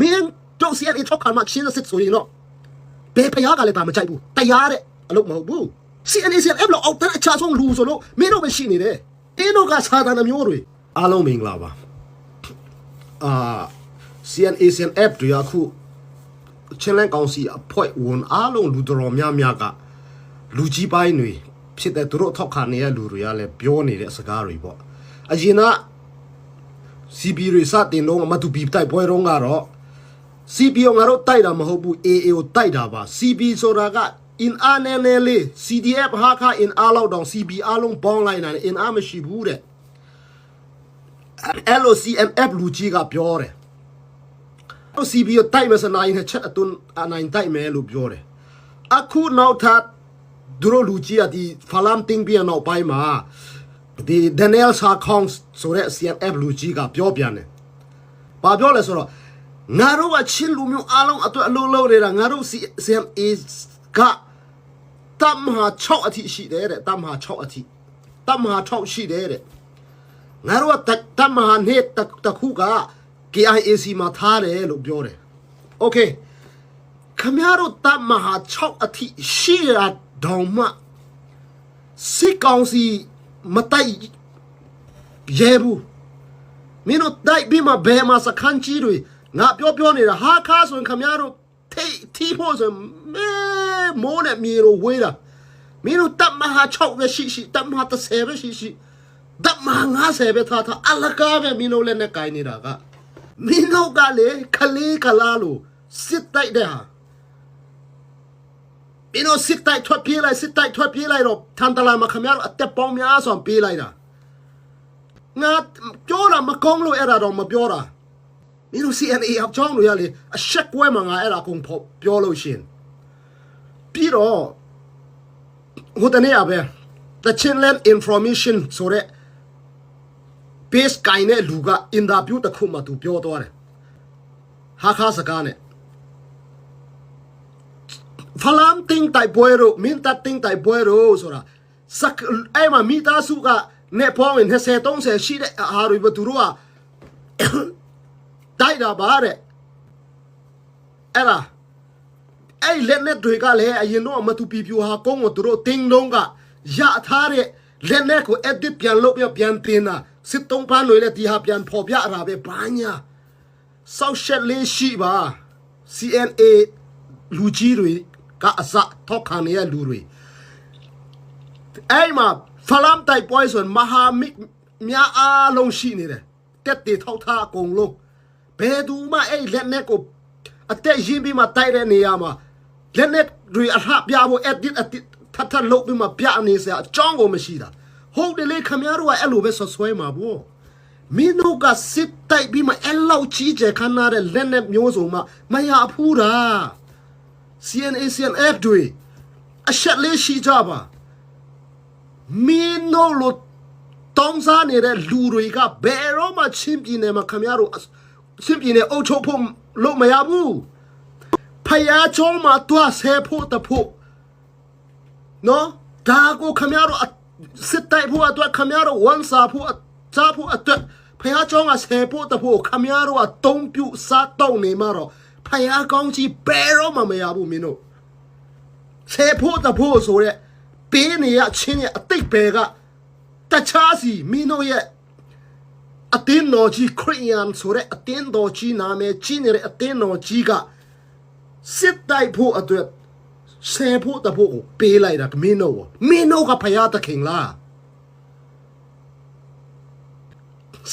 မင်းတို့စီအထောက်ခံမှရှင်းစစ်ဆိုရင်တော့ဘယ်ဖျားကလည်းဒါမကြိုက်ဘူးတရားတဲ့အလုပ်မဟုတ်ဘူး CNCF လောက်အောက်တဲ့အချာဆုံးလူဆိုလို့မင်းတို့ပဲရှိနေတယ်အင်းတို့ကစာတန်အမျိုးတွေအားလုံးမင်္ဂလာပါအာ CNCF တွေအခုချင်းလန်ကောင်စီအဖွဲ့ဝန်အားလုံးလူတော်များများကလူကြီးပိုင်းတွေဖြစ်တဲ့သူတို့ထောက်ခံနေတဲ့လူတွေကလည်းပြောနေတဲ့စကားတွေပေါ့အရင်က CB တွေစတင်တော့မတူဘီတိုက်ပွဲတော့ကတော့ CB ကိုငါတို့တိုက်တာမဟုတ်ဘူး AA ကိုတိုက်တာပါ CB ဆိုတာက in anele CDF ဟာခ in အားလောက်တောင် CB အားလုံးပေါင်းလိုက်နိုင်တယ် in အားမရှိဘူးတဲ့ LOCMF လူကြီးကပြောတယ် CB ကိုတိုက်မစနိုင်တဲ့ချက်အသွန်းအနိုင်တိုက်မယ်လို့ပြောတယ်အခုနောက်ထပ်သူတို့လူကြီးကဒီဖလမ်တင်းပြန်နောက်ပိုင်းမှာဒီဒန်နီယယ်ဆာခေါင်ဆိုတဲ့ CMF လူကြီးကပြောပြန်တယ်။ဘာပြောလဲဆိုတော့ ငါတို့ကချင်းလူမျိုးအားလုံးအတွက်အလုံးလုံးနေတာငါတို့ CMA ကတမဟာ6အထိရှိတယ်တဲ့တမဟာ6အထိတမဟာ6ရှိတယ်တဲ့ငါတို့ကတမဟာနေတခုက KIAC မှာထားတယ်လို့ပြောတယ်။ Okay ခမရတို့တမဟာ6အထိရှိရတောင်မှစစ်ကောင်စီမတိုက်ရဲဘူးမင်းတို့တိုက်ပြီးမှဘယ်မှာစခန်းကြီးတွေ ငါပြောပြောနေတာဟာခါဆိုရင်ခမရတို့ထိထီဖို့ဆိုမဲမိုးနဲ့မြေလိုဝေးတာမင်းတို့တမဟာ6ပဲရှိရှိတမဟာ30ပဲရှိရှိတမဟာ50ပဲထားထားအလကားပဲမင်းတို့လည်းနဲ့ကိုင်းနေတာကမင်းတို့ကလေခလေးခလားလို့စစ်တိုက်တဲ့ဟာမင်းတို့စစ်တိုက်ထွက်ပြေးလိုက်စစ်တိုက်ထွက်ပြေးလိုက်တော့ထန်တလာမှာခမရတို့အသက်ပေါင်းများစွာပြေးလိုက်တာငါပြောတာမကောင်းလို့အဲ့ဒါတော့မပြောတာ မင်းတို့ CNA အကြောင်းလို့ရလေအဆက်ကွဲမှာငါအဲ့ဒါကုန်ဖော်ပြောလို့ရှင်ပြီးတော့ဟိုတနေ့အပဲ The Chinland Information ဆိုတဲ့ base ကိုင်းတဲ့လူက interview တစ်ခုမှသူပြောသွားတယ်ဟာခါစကားနဲ့ဖလမ်တင်းတိုင်ပွဲရိုမင်းတတင်းတိုင်ပွဲရိုဆိုတာစက်အဲ့မှာမိသားစုကနေပေါ်ဝင်20 30ရှိတဲ့အားတွေဘသူတို့က တိုက်တာပါတဲ့အဲ့ဒါအဲ့လက်နဲ့တွေကလည်းအရင်တော့မတူပြပြဟာကုန်းကိုသူတို့တင်းလုံးကရထားတဲ့လက်နဲ့ကို edit ပြန်လုပ်ပြန်ပြန်တင်တာစစ်တုံးပန်းတွေလည်းဒီဟာပြန်ဖော်ပြအတာပဲဘာညာဆောက်ရှက်လေးရှိပါ CNA လူကြီးတွေကအစထောက်ခံနေရလူတွေအဲ့မှာဖလမ်တိုက်ပွဲဆိုမဟာမိတ်များအားလုံးရှိနေတယ်တက်တေထောက်ထားအကုန်လုံး ဘယ်သူမှအဲ့လက်နဲ့ကိုအသက်ရင်းပြီးမှတိုက်တဲ့နေရာမှာလက်နဲ့တွေအလှပြဖို့ edit အတစ်ထပ်ထပ်လုပ်ပြီးမှပြနေစရာအကြောင်းကိုမရှိတာဟုတ်တယ်လေခမရတို့ကအဲ့လိုပဲဆွဆွဲမှာပေါ့မင်းတို့ကစစ်တိုက်ပြီးမှအဲ့လောက်ကြီးကျယ်ခမ်းနားတဲ့လက်နဲ့မျိုးစုံမှမရဘူးတာ CNA CNF တွေအချက်လေးရှိကြပါမင်းတို့လို့တောင်းစားနေတဲ့လူတွေကဘယ်တော့မှချင်းပြင်းနေမှာခမရတို့ ချင်းပြင်းနေအုပ်ချုပ်ဖို့လို့မရဘူးဖယားချုံးမှာတွားဆဲဖို့တဖို့နော်ဒါကိုခမရတို့စစ်တိုက်ဖို့အတွက်ခမရတို့ဝန်စားဖို့စားဖို့အတွက်ဖယားချုံးကဆဲဖို့တဖို့ခမရတို့အတုံးပြုစားတော့နေမှာတော့ဖယားကောင်းကြီးဘယ်တော့မှမရဘူးမင်းတို့ဆယ်ဖို့တဖို့ဆိုရက်ပေးနေရချင်းရဲ့အတိတ်ပဲကတခြားစီမင်းတို့ရဲ့ အတင်းတော်ကြီးခရိယန်ဆိုရက်အတင်းတော်ကြီးနာမည်ကြီးနေတဲ့အတင်းတော်ကြီးကစစ်တိုက်ဖို့အတွက်ဆယ်ဖို့တဖို့ကိုပေးလိုက်တာမင်းတို့မင်းတို့ကဖယားတခင်လား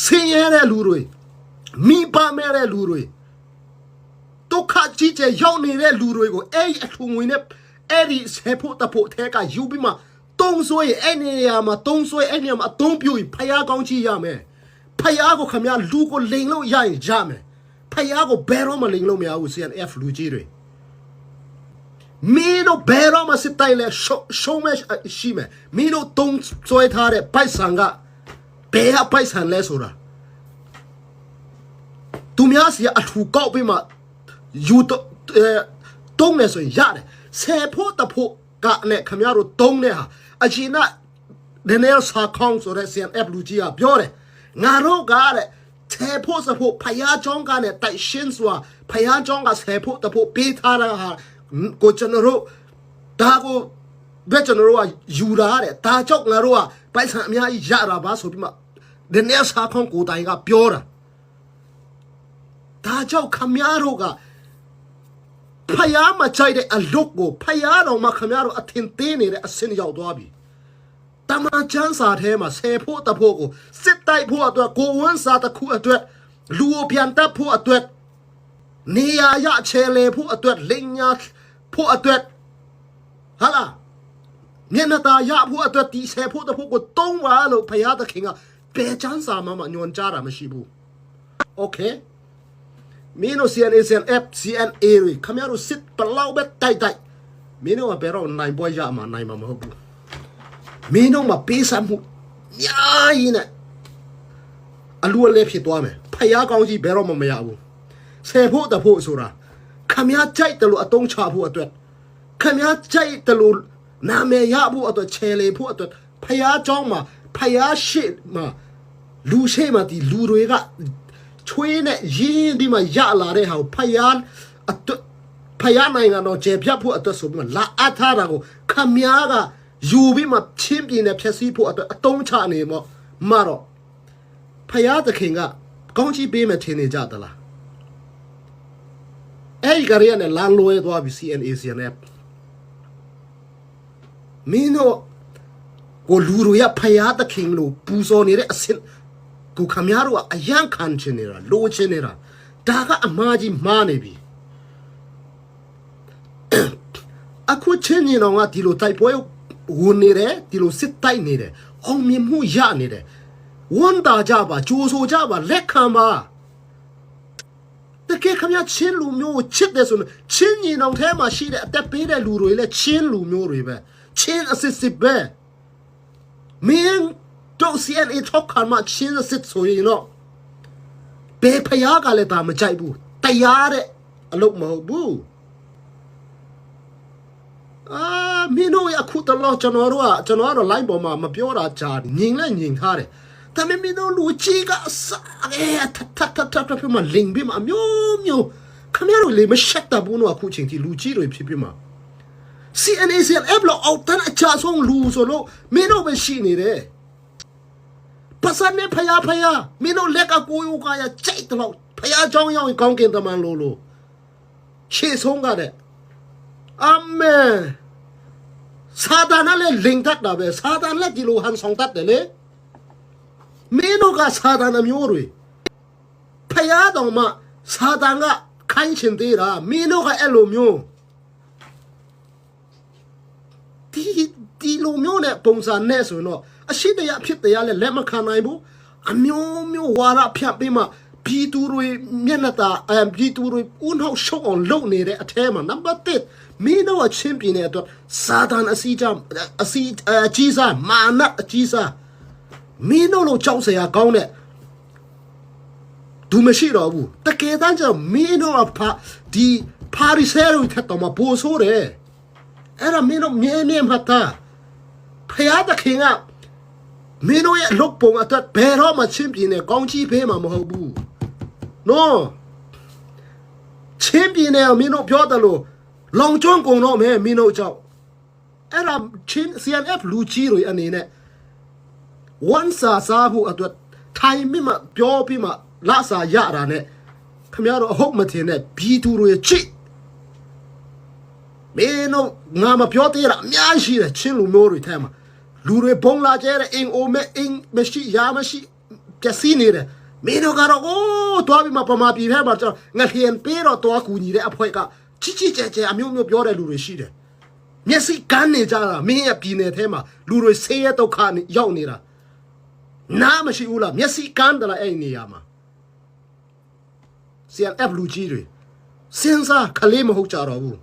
ဆင်းရဲတဲ့လူတွေမိပါမဲ့တဲ့လူတွေဒုက္ခကြီးကျယ်ရောက်နေတဲ့လူတွေကိုအဲ့ဒီအထုံဝင်နဲ့အဲ့ဒီဆေဖို့တဖို့ထဲကယူပြီးမှတုံးဆွဲအဲ့နေရာမှာတုံးဆွဲအဲ့နေရာမှာအတုံးပြူဖယားကောင်းကြီးရမယ် ဖယားကိုခမရလူကိုလိန်လို့ရရင်ကြမယ်ဖယားကိုဘယ်တော့မှလိန်လို့မရဘူး CNF လူကြီးတွေမင်းတို့ဘယ်တော့မှစစ်တိုင်လဲရှုံရှုံးမရှိရှိမယ်မင်းတို့တုံးဆွဲထားတဲ့ပိုက်ဆံကဘယ်ကပိုက်ဆံလဲဆိုတာသူများစီအထူကောက်ပြီးမှယူတော့တုံးမယ်ဆိုရင်ရတယ်ဆယ်ဖို့တဖို့ကလည်းခမရတို့တုံးတဲ့ဟာအရှင်ကဒနေစာခေါင်းဆိုတဲ့ CNF လူကြီးကပြောတယ် ငါတို့ကတဲ့ထဖို့စဖို့ဖယားကြောင်းကနဲ့တိုက်ရှင်းစွာဖယားကြောင်းကဆယ်ဖို့တဖို့ပေးထားတာဟာကိုကျွန်တော်တို့ဒါကိုဘယ်ကျွန်တော်တို့ကယူလာတဲ့ဒါကြောင့်ငါတို့ကပိုက်ဆံအများကြီးရတာပါဆိုပြီးမှဒီနေ့စားခေါင်းကိုတိုင်ကပြောတာဒါကြောင့်ခမည်းတော်ကဖယားမချိုက်တဲ့အလုတ်ကိုဖယားတော်မှခမည်းတော်အထင်သေးနေတဲ့အဆင့်ရောက်သွားပြီ တမန်ကျမ်းစာထဲမှာဆယ်ဖို့တဖို့ကိုစစ်တိုက်ဖို့အတွက်ကိုဝန်းစာတစ်ခုအတွက်လူကိုပြန်တပ်ဖို့အတွက်နေရာရချဲလေဖို့အတွက်လင်ညာဖို့အတွက်ဟာလားမျက်နှာตาရဖို့အတွက်ဒီဆယ်ဖို့တဖို့ကိုတုံးပါလို့ဖယားသခင်ကဘယ်ကျမ်းစာမှမညွန်ကြားတာမရှိဘူးโอเคမင်းတို့ CNA CNF CNA တွေခမရတို့စစ်ပလောက်ပဲတိုက်တိုက်မင်းတို့ကဘယ်တော့နိုင်ပွဲရမှာနိုင်မှာမဟုတ်ဘူး မင်းတို့မှာပေးစမ်းမှုညာရင်နဲ့အလူအလဲဖြစ်သွားမယ်ဖယားကောင်းကြီးဘယ်တော့မှမရဘူးဆယ်ဖို့တဖို့ဆိုတာခမည်းကြိုက်တယ်လို့အတုံးချဖို့အတွက်ခမည်းကြိုက်တယ်လို့နာမည်ရဖို့အတွက်ချဲလေဖို့အတွက်ဖယားเจ้าမှာဖယားရှိမှာလူရှိမှာဒီလူတွေကချွေးနဲ့ရင်းဒီမှာရလာတဲ့ဟာကိုဖယားအတွက်ဖယားနိုင်ငံတော်ကျေပြတ်ဖို့အတွက်ဆိုပြီးမှလာအပ်ထားတာကိုခမည်းက ယူပြီးမှချင်းပြင်းနဲ့ဖြည့်ဆည်းဖို့အတွက်အတုံးချနေမောမတော့ဖယားသခင်ကကောင်းချီးပေးမယ်ထင်နေကြသလားအဲ့ဒီကလေးကလည်းလမ်းလွဲသွားပြီ CNA CNF မင်းတို့ကိုလူတို့ရဖယားသခင်လို့ပူဇော်နေတဲ့အစင်ကိုခမရတို့ကအယံခံချင်နေတာလိုချင်နေတာဒါကအမားကြီးမားနေပြီအခုချင်းနေတော့ငါဒီလိုတိုက်ပွဲ ဝင်နေတယ်ဒီလိုစစ်တိုက်နေတယ်အောင်မြင်မှုရနေတယ်ဝန်တာကြပါကြိုးဆိုကြပါလက်ခံပါတကယ်ခမချင်းလူမျိုးကိုချစ်တယ်ဆိုရင်ချင်းညီနောင်ထဲမှာရှိတဲ့အသက်ပေးတဲ့လူတွေလည်းချင်းလူမျိုးတွေပဲချင်းအစစ်စစ်ပဲမင်းတို့ CNA ထောက်ခံမှချင်းအစစ်ဆိုရင်တော့ဘယ်ဖရားကလည်းဒါမကြိုက်ဘူးတရားတဲ့အလုပ်မဟုတ်ဘူး အာမင်းတို့ရအခုတလောကျွန်တော်တို့ကကျွန်တော်ကတော့ line ပေါ်မှာမပြောတာကြာညင်လဲညင်ထားတယ်ဒါပေမဲ့မင်းတို့လူကြီးကအစားအဲထထထထထပြမလင်ပြီးမအမျိုးမျိုးခမရတို့လေမရှက်တာဘူးနော်အခုချိန်ထိလူကြီးတွေဖြစ်ပြီးမှာ CNA CNF လို့အောက်တန်းအချဆုံးလူဆိုလို့မင်းတို့ပဲရှိနေတယ်ပတ်စံနဲ့ဖယားဖယားမင်းတို့လက်ကကိုယိုကရကြိုက်တော့ဖယားကြောင်းရောက်ရင်ကောင်းကင်တမန်လို့လို့ရှေ့ဆုံးကတဲ့ အာမင်စာတန်ကလည်းလင်တတ်တာပဲစာတန်လည်းဒီလိုဟန်ဆောင်တတ်တယ်လေမင်းတို့ကစာတန်အမျိုးတွေဖယားတော်မှစာတန်ကခိုင်းချင်သေးတာမင်းတို့ကအဲ့လိုမျိုးဒီဒီလိုမျိုးနဲ့ပုံစံနဲ့ဆိုရင်တော့အရှိတရားဖြစ်တရားလည်းလက်မခံနိုင်ဘူးအမျိုးမျိုးဝါရဖြတ်ပြီးမှပြည်သူတွေမျက်နှာตาအမ်ပြည်သူတွေဦးနှောက်ရှုံအောင်လုပ်နေတဲ့အထဲမှာနံပါတ်1 မင်းတို့အချင်းပြင်းတဲ့အတွက်စာတန်အစီကြအစီအကြီးစားမာနအကြီးစားမင်းတို့လိုကြောက်စရာကောင်းတဲ့သူမရှိတော့ဘူးတကယ်တမ်းကျတော့မင်းတို့ကဖာဒီပါရီဆယ်တို့ထက်တော့မပိုဆိုးတယ်အဲ့ဒါမင်းတို့မြင်းမြင်းမှတ်တာဖယားတခင်ကမင်းတို့ရဲ့လုတ်ပုံအတွက်ဘယ်တော့မှချင်းပြင်းနဲ့ကောင်းချီးဖေးမှာမဟုတ်ဘူးနော်ချင်းပြင်းနဲ့မင်းတို့ပြောတယ်လို့ လောင်ကျွန်းကုန်တော့မယ်မင်းတို့ကြောင့်အဲ့ဒါချင်း CNF လူကြီးတွေအနေနဲ့ one စာစားဖို့အတွက်ထိုင်မိမှပြောပြီးမှလစာရတာနဲ့ခမရတော့အဟုတ်မထင်နဲ့ဘီသူတွေချစ်မင်းတို့ငါမပြောသေးတာအများကြီးရှိတယ်ချင်းလူမျိုးတွေထဲမှာလူတွေဘုံလာကျဲတဲ့အင်အိုမဲအင်မရှိရမရှိပျက်စီးနေတယ်မင်းတို့ကတော့အိုးတွားပြီးမှပမာပြည်ထဲမှာကျွန်တော်ငါလျင်ပေးတော့တွားကူညီတဲ့အဖွဲက ချစ်ချစ်ကြဲကြဲအမျိုးမျိုးပြောတဲ့လူတွေရှိတယ်မျက်စိကန်းနေကြတာမင်းရဲ့ပြည်နယ်ထဲမှာလူတွေဆေးရဒုက္ခနဲ့ရောက်နေတာနားမရှိဘူးလားမျက်စိကန်းတယ်လားအဲ့ဒီနေရာမှာ CNF လူကြီးတွေစဉ်းစားခလေးမဟုတ်ကြတော့ဘူး